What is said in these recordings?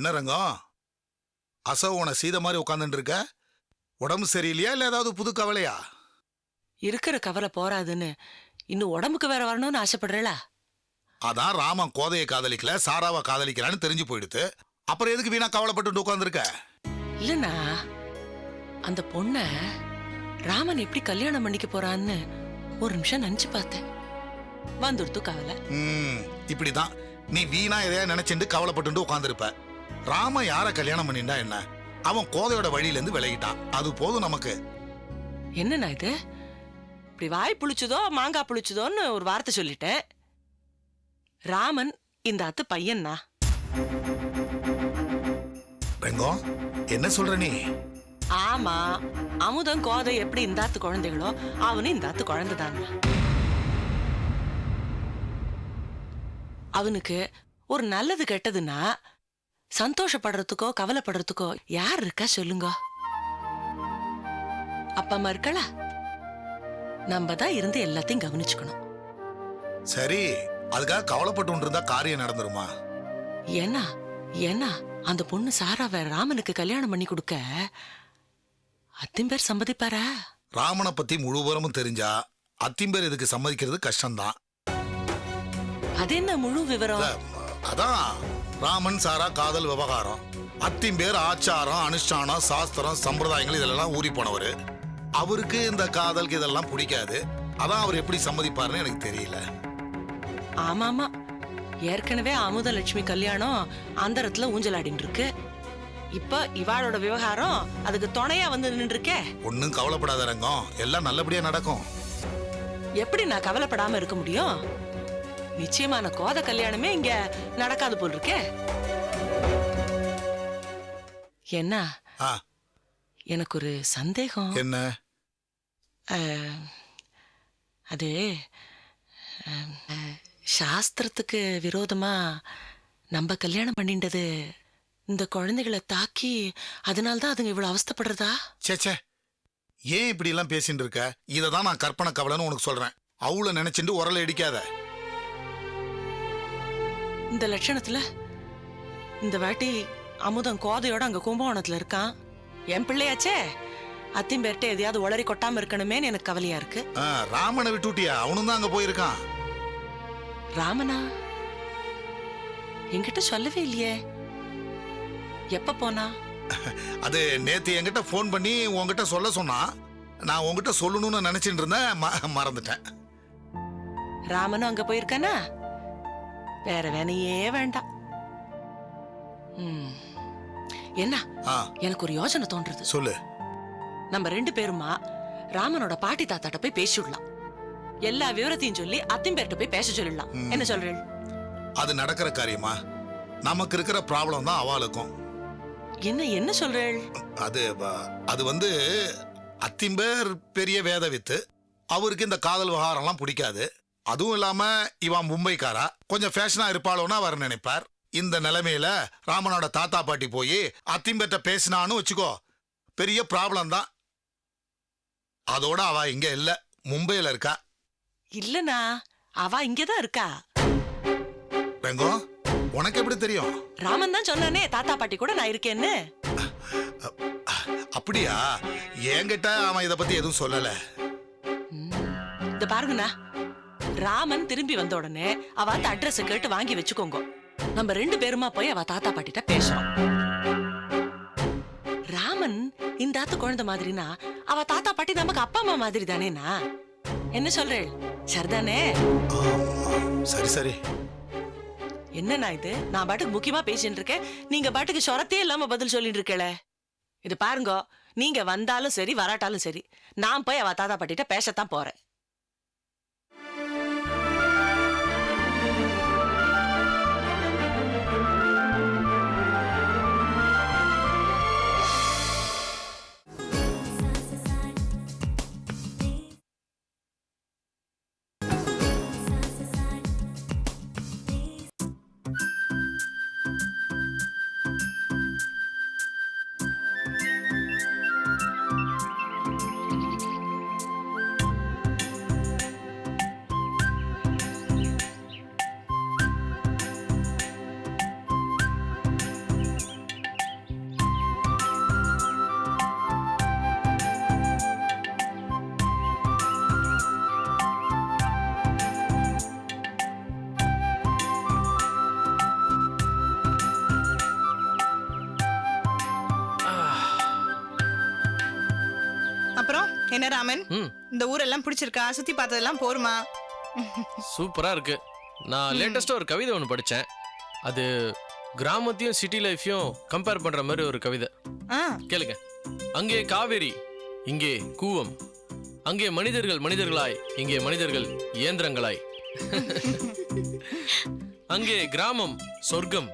என்ன ரங்கம்? அசோகனை சீத மாதிரி உட்காந்துட்டு இருக்க? உடம்பு சரியில்லையா இல்ல ஏதாவது புது கவலையா? இருக்கிற கவலை போறாதுன்னு இன்னும் உடம்புக்கு வேற வரணும்னு ஆசைப்படுறேளா? அதான் ராமன் கோதையை காதலிக்கல சாராவை காதலிக்கிறான்னு தெரிஞ்சு போயிடுது அப்புறம் எதுக்கு வீணா கவலைப்பட்டு உட்காந்துருக்க இல்லனா அந்த பொண்ண ராமன் எப்படி கல்யாணம் பண்ணிக்க போறான்னு ஒரு நிமிஷம் நினைச்சு பார்த்தேன். வந்துடுத்து கவலை. இப்படிதான். நீ வீணா எதையா நினைச்சுட்டு கவலைப்பட்டு உட்காந்துருப்ப ராம யார கல்யாணம் பண்ணிண்டா என்ன? அவன் கோதையோட வழியில இருந்து விலகிட்டான். அது போதும் நமக்கு. என்னண்ணா இது? இப்படி வாய் புளிச்சதோ மாங்காய் புளிச்சதோன்னு ஒரு வார்த்தை சொல்லிட்டேன். ராமன் இந்த அத்து பையன்னா ரெங்கம் என்ன சொல்ற நீ? ஆமா அமுதம் கோதை எப்படி இந்த ஆத்து குழந்தைகளோ அவனும் இந்த ஆத்து குழந்தைதாங்க அவனுக்கு ஒரு நல்லது கெட்டதுன்னா சந்தோஷப்படுறதுக்கோ கவலைப்படுறதுக்கோ யார் இருக்கா சொல்லுங்க. அப்பா அம்மா இருக்கலா நம்ம தான் இருந்து எல்லாத்தையும் கவனிச்சுக்கணும். சரி அதுக்காக கவலைப்பட்டு இருந்தா காரியம் நடந்துருமா? ஏன்னா ஏன்னா அந்த பொண்ணு சாராவை ராமனுக்கு கல்யாணம் பண்ணி கொடுக்க. அத்திம்பேர் சம்மதிப்பாரா? ராமனை பத்தி முழு விவரமும் தெரிஞ்சா அத்திம்பேர் இதுக்கு சம்மதிக்கிறது கஷ்டம்தான். அது என்ன முழு விவரம்? அதான் ராமன் சாரா காதல் விவகாரம். அத்திம்பேர் ஆச்சாரம் அனுஷ்டானம் சாஸ்திரம் சம்பிரதாயங்கள் இதெல்லாம் ஊறி போனவர். அவருக்கு இந்த காதல் இதெல்லாம் பிடிக்காது. அதான் அவர் எப்படி சம்மதிப்பாருன்னு எனக்கு தெரியல. ஆமா ஆமா ஏற்கனவே அமுதலட்சுமி கல்யாணம் அந்தரத்துல ஊஞ்சலாடின்னு இருக்கு இப்ப இவாளோட விவகாரம் அதுக்கு துணையா வந்து நின்று இருக்கே ஒன்னும் கவலைப்படாத ரங்கம். எல்லாம் நல்லபடியா நடக்கும். எப்படி நான் கவலைப்படாம இருக்க முடியும்? நிச்சயமான கோத கல்யாணமே இங்க நடக்காது போல் இருக்கே என்ன எனக்கு ஒரு சந்தேகம். என்ன? அது சாஸ்திரத்துக்கு விரோதமா நம்ம கல்யாணம் பண்ணிண்டது இந்த குழந்தைகளை தாக்கி அதனால்தான் அதுங்க இவ்வளவு அவஸ்தைப்படுறதா? ச்சே ச்சே. ஏன் இப்படி எல்லாம் பேசிட்டு இருக்க இதை தான் நான் கற்பனை கவலைன்னு உனக்கு சொல்றேன். அவளை நினைச்சிட்டு உரலை அடிக்காத இந்த லட்சணத்துல இந்த வாட்டி அமுதம் கோதையோட அங்க கும்பகோணத்துல இருக்கான். என் பிள்ளையாச்சே? அத்திம்பேர்ட்ட எதையாவது உளறி கொட்டாம இருக்கணுமேன்னு எனக்கு கவலையா இருக்கு. ஆ, ராமனை விட்டுட்டியா? அவனும் தான் அங்க போயிருக்கான். ராமனா? என்கிட்ட சொல்லவே இல்லையே. எப்ப போனா? அது நேத்து என்கிட்ட ஃபோன் பண்ணி உன்கிட்ட சொல்ல சொன்னான் நான் உன்கிட்ட சொல்லணும்னு நினைச்சிட்டு இருந்தேன். ம- மறந்துட்டேன். ராமனும் அங்க போயிருக்கானா? வேற வேணையே வேண்டாம். ம். என்ன? ஆ. எனக்கு ஒரு யோசனை தோன்றுது. சொல்லு. நம்ம ரெண்டு பேருமா ராமனோட பாட்டி தாத்தாட்ட போய் பேசிவிடலாம் எல்லா விவரத்தையும் சொல்லி அத்திம்பேர்ட்ட போய் பேச சொல்லிடலாம். ம். என்ன சொல்றேன் அது நடக்கிற காரியமா? நமக்கு இருக்கிற ப்ராப்ளம் தான் அவளுக்கும். என்ன என்ன சொல்றேள் அது வ- அது வந்து அத்திம்பேர் பெரிய வேத வித்து. அவருக்கு இந்த காதல் விவகாரம்லாம் பிடிக்காது. அதுவும் இல்லாம இவன் மும்பைக்காரா. கொஞ்சம் ஃபேஷனா இருப்பாளோன்னு அவர் நினைப்பார். இந்த நிலைமையில ராமனோட தாத்தா பாட்டி போய் அத்திம்பேர்ட்ட பேசினான்னு வச்சுக்கோ. பெரிய ப்ராப்ளம் தான். அதோட அவ இங்க இல்ல. மும்பையில இருக்கா. இல்லனா அவ இங்கதான் இருக்கா? ரெங்கம் உனக்கு எப்படி தெரியும்? ராமன் தான் சொன்னானே தாத்தா பாட்டி கூட நான் இருக்கேன்னு. அப்படியா? என்கிட்ட அவன் இத பத்தி எதுவும் சொல்லல. இந்த பாருங்கண்ணா. ராமன் திரும்பி வந்த உடனே அவ அட்ரஸ் கேட்டு வாங்கி வச்சுக்கோங்க. நம்ம ரெண்டு பேருமா போய் அவ தாத்தா பாட்டிட்ட பேசுறோம் ராமன் இந்த ஆத்து குழந்தை மாதிரினா அவ தாத்தா பாட்டி நமக்கு அப்பா அம்மா மாதிரி தானேனா என்ன சொல்றேள் சரிதானே? சரி சரி. என்னண்ணா இது? நான் பாட்டுக்கு முக்கியமா பேசிட்டு இருக்கேன். நீங்க பாட்டுக்கு சொரத்தே இல்லாம பதில் சொல்லிட்டு இருக்கல இது பாருங்க நீங்க வந்தாலும் சரி வராட்டாலும் சரி நான் போய் அவ தாத்தா பாட்டிட்ட பேசத்தான் போறேன். என்ன ராமன்? ம். இந்த ஊரெல்லாம் பிடிச்சிருக்கா? சுத்தி பார்த்ததெல்லாம் போருமா? சூப்பரா இருக்கு. நான் லேட்டஸ்டா ஒரு கவிதை ஒன்று படிச்சேன். அது கிராமத்தையும் சிட்டி லைஃப்பையும் கம்பேர் பண்ற மாதிரி ஒரு கவிதை. ஆ. கேளுங்க. அங்கே காவேரி இங்கே கூவம். அங்கே மனிதர்கள் மனிதர்களாய் இங்கே மனிதர்கள் இயந்திரங்களாய். அங்கே கிராமம் சொர்க்கம்.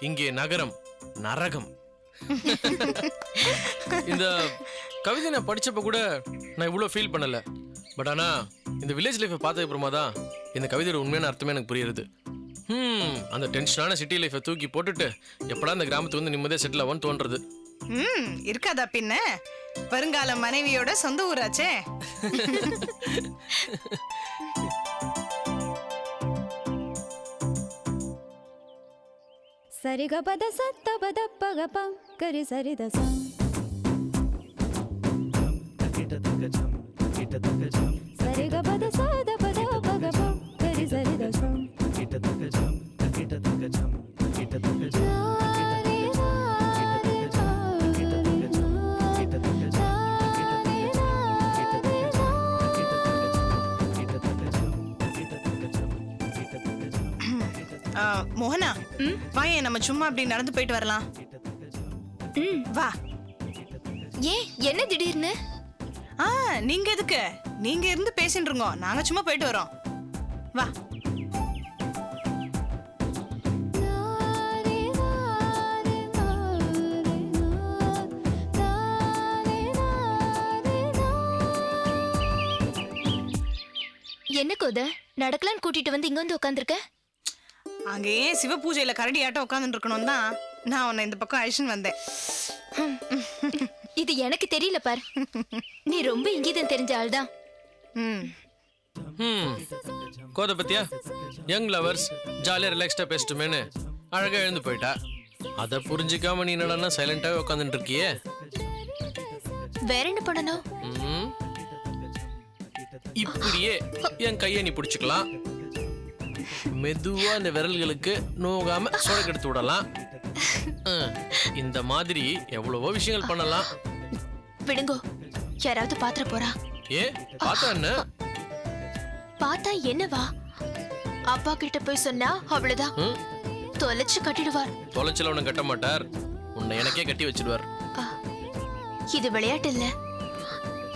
இங்கே நகரம் நரகம். இந்த கவிதை நான் படித்தப்ப கூட நான் இவ்வளோ ஃபீல் பண்ணலை. பட் ஆனால் இந்த வில்லேஜ் லைஃப்பை பார்த்ததுக்கப்புறமா தான் இந்த கவிதையோட உண்மையான அர்த்தமே எனக்கு புரியுறது. ம் அந்த டென்ஷனான சிட்டி லைஃப்பை தூக்கி போட்டுட்டு எப்படா இந்த கிராமத்துக்கு வந்து நிம்மதியாக செட்டில் ஆகும்னு தோன்றுறது ம் hmm, இருக்காதா பின்ன? வருங்கால மனைவியோட சொந்த ஊராச்சே. சரிகபத சத்தபத பகபம் கரி சரிதசம். மோகனா வாயேன் நம்ம சும்மா அப்படி நடந்து போயிட்டு வரலாம். ம் வா. ஏன் என்ன திடீர்னு? ஆ நீங்க எதுக்கு? நீங்க இருந்து பேசிட்டு இருங்கோ. நாங்க சும்மா போயிட்டு வரோம். வா. என்ன கோத? நடக்கலான்னு கூட்டிட்டு வந்து இங்க வந்து உட்காந்துருக்க அங்கேயே சிவ பூஜையில கரடி ஆட்டம் உட்காந்துட்டு இருக்கணும் தான் நான் உன்னை இந்த பக்கம் அழிச்சுன்னு வந்தேன். இது எனக்கு தெரியல பார். நீ ரொம்ப இங்கீதம் தெரிஞ்ச ஆள்தான். ம். ம். கோதை பத்தியா? யங் லவர்ஸ் ஜாலியாக ரிலாக்ஸ்டாக பேசிட்டுமேனு அழகாக எழுந்து போயிட்டா. அதை புரிஞ்சுக்காம நீ என்னடான்னா சைலண்டாகவே உட்காந்துட்டு இருக்கியே வேற என்ன பண்ணணும்? ம். இப்படியே என் கையை நீ பிடிச்சிக்கலாம். மெதுவா இந்த விரல்களுக்கு நோகாம சொடக்கு எடுத்து விடலாம். ம். இந்த மாதிரி எவ்வளவோ விஷயங்கள் பண்ணலாம். விடுங்கோ யாராவது பாத்திர போறா? ஏ பார்த்தா என்ன? பார்த்தா என்னவா? அப்பா கிட்ட போய் சொன்னா அவ்வளவுதான். ம்? தொலைச்சு கட்டிடுவார். தொலைச்சல உன்னை கட்ட மாட்டார். உன்னை எனக்கே கட்டி வச்சிடுவார். ஆ, இது விளையாட்டு இல்ல.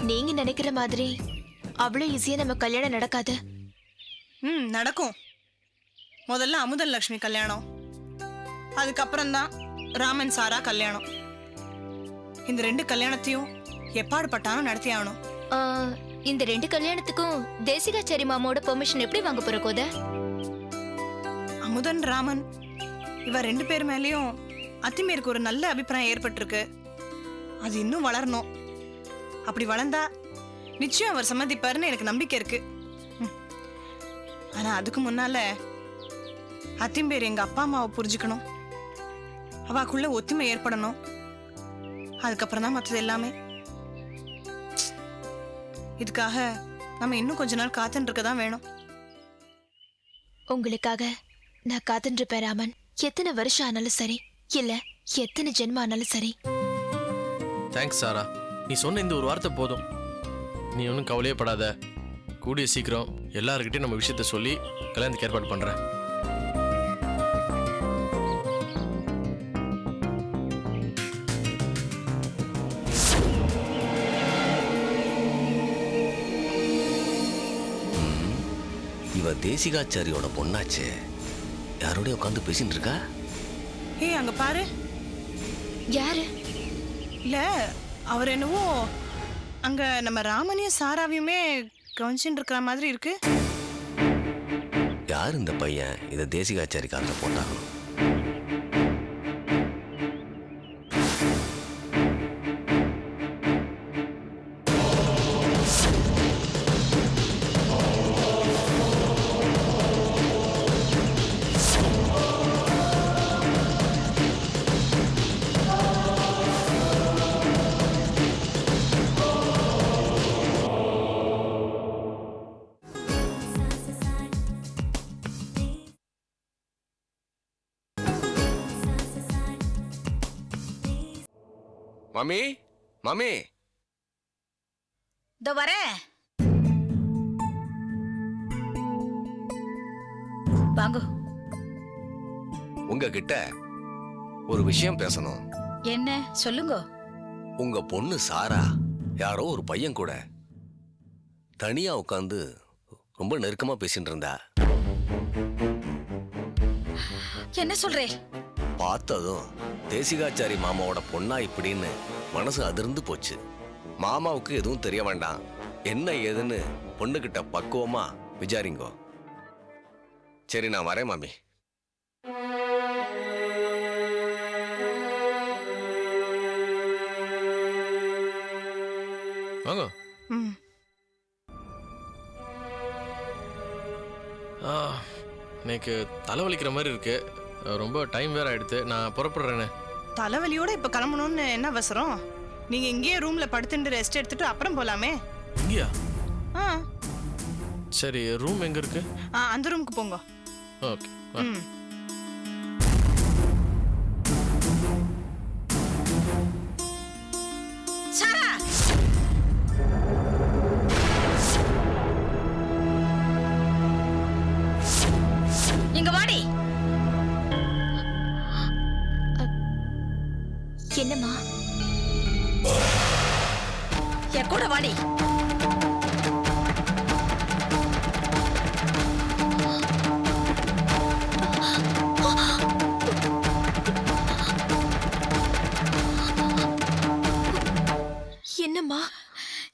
நீங்க நினைக்கிற மாதிரி அவ்வளவு ஈஸியா நம்ம கல்யாணம் நடக்காது. ம் நடக்கும். முதல்ல அமுதன் லக்ஷ்மி கல்யாணம். அதுக்கப்புறம் தான் ராமன் சாரா கல்யாணம். இந்த ரெண்டு கல்யாணத்தையும் எப்பாடு பட்டாலும் நடத்தி ஆகணும். ஆ, இந்த ரெண்டு கல்யாணத்துக்கும் தேசிகாச்சாரி மாமாவோட பெர்மிஷன் எப்படி வாங்க போற கோத? அமுதன் ராமன் இவ ரெண்டு பேர் மேலேயும் அத்திமேருக்கு ஒரு நல்ல அபிப்பிராயம் ஏற்பட்டிருக்கு. அது இன்னும் வளரணும். அப்படி வளர்ந்தா நிச்சயம் அவர் சம்மதிப்பாருன்னு எனக்கு நம்பிக்கை இருக்கு. ம். ஆனா அதுக்கு முன்னால அத்திம்பேர் எங்க அப்பா அம்மாவை புரிஞ்சுக்கணும். அவாக்குள்ள ஒத்துமை ஏற்படணும். அதுக்கப்புறம் தான் மற்றது எல்லாமே. இதுக்காக நம்ம இன்னும் கொஞ்ச நாள் காத்துட்டு இருக்க தான் வேணும். உங்களுக்காக நான் காத்துட்டு இருப்பேன் ராமன். எத்தனை வருஷம் ஆனாலும் சரி இல்ல எத்தனை ஜென்மம் ஆனாலும் சரி. Thanks Sara. நீ சொன்ன இந்த ஒரு வார்த்தை போதும். நீ ஒன்றும் கவலையே படாத கூடிய சீக்கிரம் எல்லாருக்கிட்டையும் நம்ம விஷயத்த சொல்லி கல்யாணத்துக்கு ஏற்பாடு பண்ணுறேன் தேசிகாச்சாரியோட பொண்ணாச்சே? யாரோடய உட்காந்து பேசிட்டு இருக்கா ஏய் அங்க பாரு. யாரு? இல்ல அவர் என்னவோ அங்க நம்ம ராமனையும் சாராவையுமே கவனிச்சுட்டு இருக்கிற மாதிரி இருக்கு. யார் இந்த பையன்? இதை தேசிகாச்சாரி காலில் போட்டாகணும் மம்மி மம்மி. இதோ வரேன் வாங்கோ. உங்ககிட்ட ஒரு விஷயம் பேசணும். என்ன? சொல்லுங்க. உங்க பொண்ணு சாரா யாரோ ஒரு பையன் கூட தனியா உட்காந்து ரொம்ப நெருக்கமா பேசிட்டு இருந்தா. என்ன சொல்றே? பார்த்ததும் தேசிகாச்சாரி மாமாவோட பொண்ணா இப்படின்னு மனசு அதிர்ந்து போச்சு. மாமாவுக்கு எதுவும் தெரிய வேண்டாம். என்ன ஏதுன்னு பொண்ணுகிட்ட பக்குவமா விசாரிங்கோ. சரி நான் வரேன் மாமி. வாங்க. எனக்கு தலைவலிக்கிற மாதிரி இருக்கு. ரொம்ப டைம் வேற ஆயிடுத்து. நான் புறப்படுறேனே. தலைவலியோட இப்ப கிளம்பணும்னு என்ன அவசரம்? நீங்க இங்கேயே ரூம்ல படுத்துட்டு ரெஸ்ட் எடுத்துட்டு அப்புறம் போலாமே. இங்கேயா? ஆ. சரி ரூம் எங்க இருக்கு? ஆ, அந்த ரூமுக்கு போங்க. ஓகே ம். வாடி. என்னம்மா?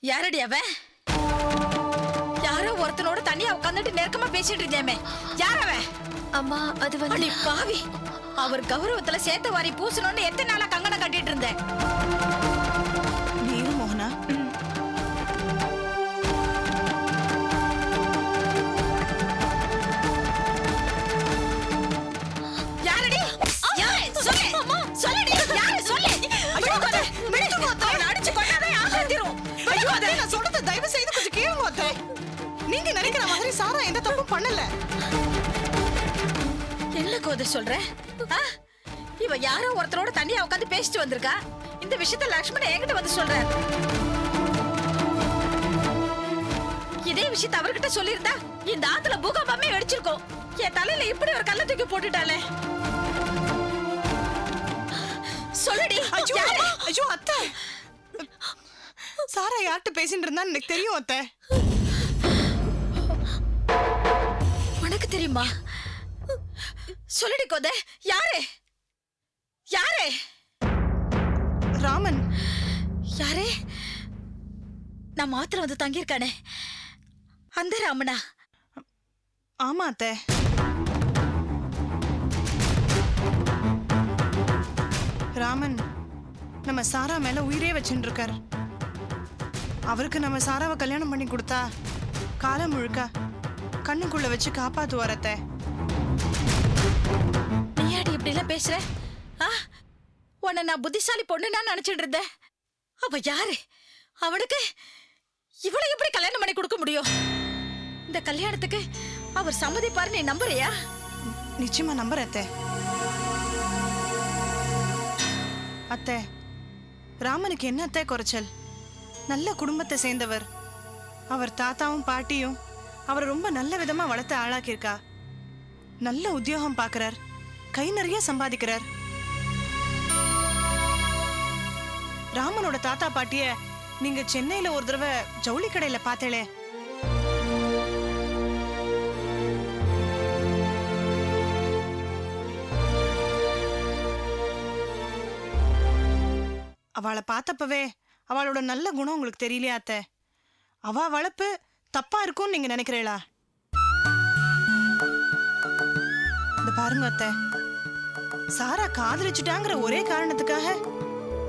யாரடி அவன் யாரோ ஒருத்தனோட தனியா உட்காந்துட்டு நெருக்கமா பேசிட்டு இருந்தேமே. யார் அவன் அம்மா அது வந்து பாவி. அவர் கௌரவத்துல சேர்த்து வாரி பூசணும்னு எத்தனை நாளா கங்கணம் கட்டிட்டு இருந்தேன். சாரா எந்த தப்பும் பண்ணல. என்ன கோத சொல்ற? இவ யாரோ ஒருத்தரோட தனியா உட்காந்து பேசிட்டு வந்திருக்கா. இந்த விஷயத்த லக்ஷ்மணன் என்கிட்ட வந்து சொல்றார். இதே விஷயத்த அவர்கிட்ட சொல்லியிருந்தா இந்த ஆத்துல பூகம்பமே வெடிச்சிருக்கும். என் தலையில இப்படி ஒரு கல்ல தூக்கி போட்டுட்டாளே. சொல்லுடி. ஐயோ ஐயோ அத்தை. சாரா யார்கிட்ட பேசிட்டு இருந்தான்னு எனக்கு தெரியும் அத்தை. உனக்கு தெரியுமா? சொல்லுடி கோத யாரு? யாரு? ராமன். யாரே? நான் மாத்திரம் வந்து தங்கியிருக்கானே. அந்த ராமனா? ஆமா அத்தை. ராமன் நம்ம சாரா மேல உயிரே வச்சுட்டு இருக்கார் அவருக்கு நம்ம சாராவை கல்யாணம் பண்ணி கொடுத்தா காலம் முழுக்க கண்ணுக்குள்ள வச்சு காப்பாத்துவார் அத்தை நீ அடி இப்படி எல்லாம் பேசுற? ஆ? உன்னை நான் புத்திசாலி பொண்ணுன்னா நினைச்சிட்டு இருந்தேன். அவ யாரு? அவனுக்கு இவளை எப்படி கல்யாணம் பண்ணி கொடுக்க முடியும்? இந்த கல்யாணத்துக்கு அவர் சம்மதிப்பாரு நீ நம்புறியா? நிச்சயமா நம்புறேன் அத்தை. அத்தை ராமனுக்கு என்ன அத்தை குறைச்சல்? நல்ல குடும்பத்தை சேர்ந்தவர். அவர் தாத்தாவும் பாட்டியும் அவரை ரொம்ப நல்ல விதமா வளர்த்து ஆளாக்கியிருக்கா. நல்ல உத்தியோகம் பாக்குறார் கை நிறைய சம்பாதிக்கிறார். ராமனோட தாத்தா பாட்டிய நீங்க சென்னையில ஒரு தடவை ஜவுளி கடையில பார்த்தேளே. அவளை பார்த்தப்பவே அவளோட நல்ல குணம் உங்களுக்கு தெரியலையா அத்தை? அவ வளர்ப்பு தப்பா இருக்கும்னு நீங்க நினைக்கிறீங்களா? இந்த பாருங்க அத்தை. சாரா காதலிச்சுட்டாங்கிற ஒரே காரணத்துக்காக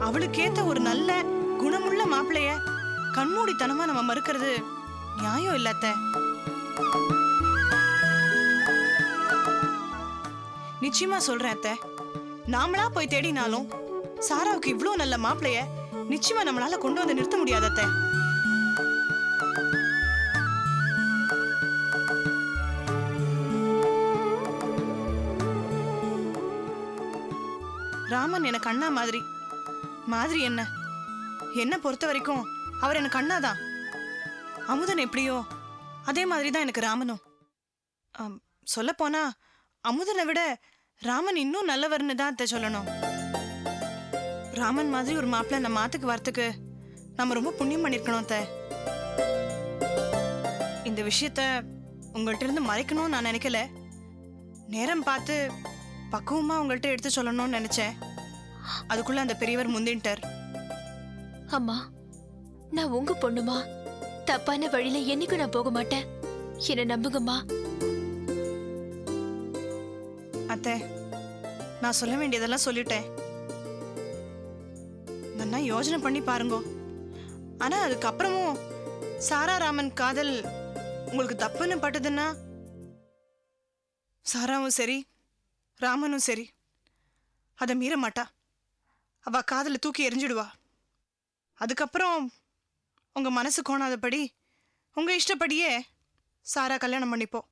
அவளுக்கேத்த ஒரு நல்ல குணமுள்ள மாப்பிளைய கண்மூடித்தனமா நம்ம மறுக்கிறது நியாயம் இல்ல அத்தை. நிச்சயமா சொல்றேன் அத்தை. நாமளா போய் தேடினாலும் சாராவுக்கு இவ்ளோ நல்ல மாப்பிளைய நிச்சயமா நம்மளால கொண்டு வந்து நிறுத்த முடியாது அத்தை எனக்கு அண்ணா மாதிரி. மாதிரி என்ன? என்ன பொறுத்த வரைக்கும் அவர் எனக்கு அண்ணா தான் அமுதன் எப்படியோ அதே மாதிரி தான் எனக்கு ராமனும். சொல்ல போனா அமுதனை விட ராமன் இன்னும் நல்லவர்னு தான் அத்தை சொல்லணும். ராமன் மாதிரி ஒரு மாப்பிள்ளை நம்ம மாத்துக்கு வரத்துக்கு நம்ம ரொம்ப புண்ணியம் பண்ணிருக்கணும் அத்தை. இந்த விஷயத்த உங்கள்கிட்ட இருந்து மறைக்கணும்னு நான் நினைக்கல. நேரம் பார்த்து பக்குவமா உங்கள்ட்ட எடுத்து சொல்லணும்னு நினைச்சேன். அதுக்குள்ள அந்த பெரியவர் முந்தின்ட்டார். அம்மா நான் உங்க பொண்ணுமா? தப்பான வழியில என்னைக்கும் நான் போக மாட்டேன். என்ன நம்புங்கம்மா. அத்தை நான் சொல்ல வேண்டியதெல்லாம் சொல்லிட்டேன். நல்லா யோசனை பண்ணி பாருங்க. ஆனா அதுக்கப்புறமும் சாரா ராமன் காதல் உங்களுக்கு தப்புன்னு பட்டதுன்னா சாராவும் சரி ராமனும் சரி அதை மீற மாட்டா. அவ காதலை தூக்கி எரிஞ்சிடுவா. அதுக்கப்புறம் உங்க மனசு கோணாதபடி உங்க இஷ்டப்படியே சாரா கல்யாணம் பண்ணிப்போம்.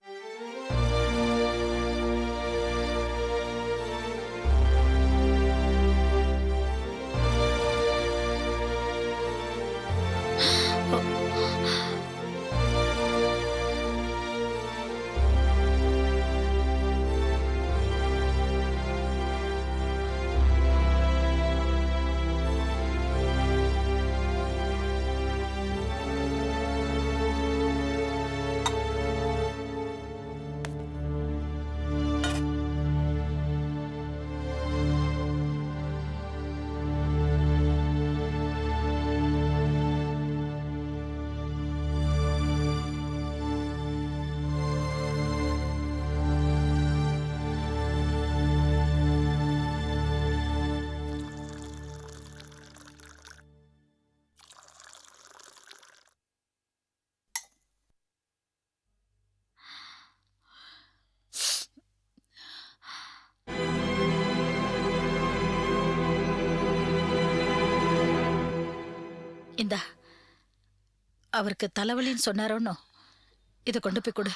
அவருக்கு தலைவலின்னு சொன்னாரோன்னோ? இதை கொண்டு போய் கொடு.